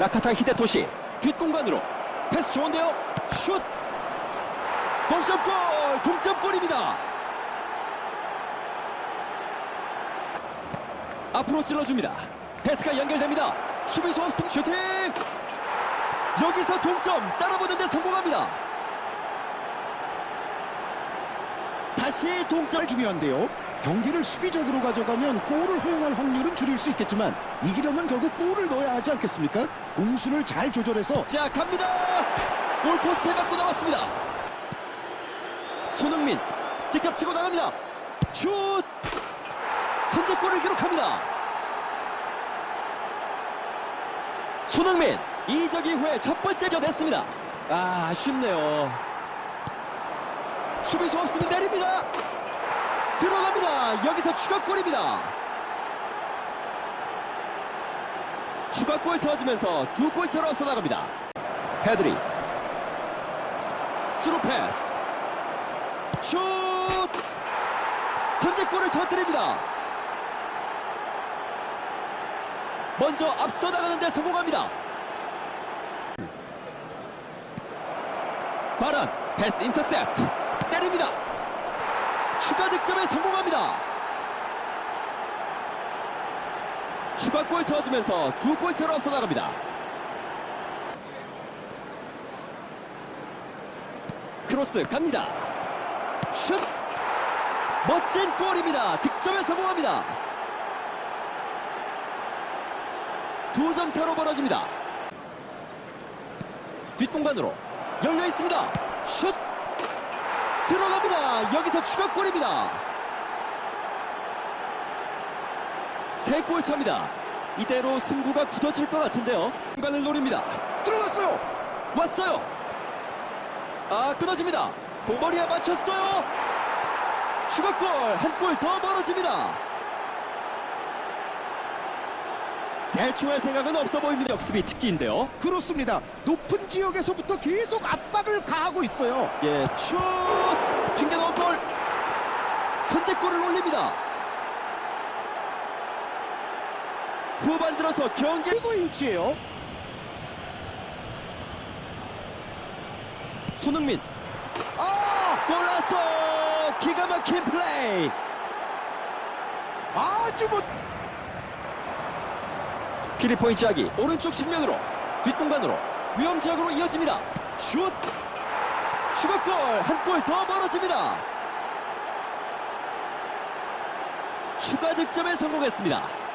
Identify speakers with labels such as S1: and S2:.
S1: 나카타 히데토시 뒷공간으로 패스 좋은데요. 슛! 동점골! 동점골입니다. 앞으로 찔러줍니다. 패스가 연결됩니다. 수비수 없음 슈팅! 여기서 동점! 따라붙는데 성공합니다. 다시 동점
S2: 중요한데요. 경기를 수비적으로 가져가면 골을 허용할 확률은 줄일 수 있겠지만 이기려면 결국 골을 넣어야 하지 않겠습니까? 공수를 잘 조절해서
S1: 자 갑니다. 골포스트에 맞고 나왔습니다. 손흥민 직접 치고 나갑니다. 슛! 선제골을 기록합니다. 손흥민 이적 이후에 첫 번째 격했습니다. 아 아쉽네요. 수비수 없으면 때립니다 들어갑니다 여기서 추가골입니다 추가골 터지면서 두 골차로 앞서 나갑니다. 페드리 스루 패스 슛 선제골을 터뜨립니다. 먼저 앞서 나가는데 성공합니다. 바람 패스 인터셉트 때립니다. 추가 득점에 성공합니다. 추가골 터지면서 두 골차로 앞서 나갑니다. 크로스 갑니다. 슛! 멋진 골입니다. 득점에 성공합니다. 두 점 차로 벌어집니다. 뒷공간으로 열려 있습니다. 슛! 들어갑니다. 여기서 추가골입니다. 세 골 차입니다. 이대로 승부가 굳어질 것 같은데요. 공간을 노립니다.
S2: 들어갔어요.
S1: 왔어요. 아 끊어집니다. 봉머리에 맞췄어요. 추가골 한 골 더 멀어집니다. 대충 할 생각은 없어 보입니다. 역습이 특기인데요.
S2: 그렇습니다. 높은 지역에서부터 계속 압박을 가하고 있어요.
S1: 예, 슛! 튕겨나온 볼! 선제골을 올립니다. 후반 들어서 경기
S2: 이거의 위치예요.
S1: 손흥민
S2: 아,
S1: 골라서 기가 막힌 플레이
S2: 아주 못.
S1: 피리포인 짝이 오른쪽 측면으로 뒷공간으로 위험 지역으로 이어집니다. 슛! 추가골! 한 골더 멀어집니다. 추가 득점에 성공했습니다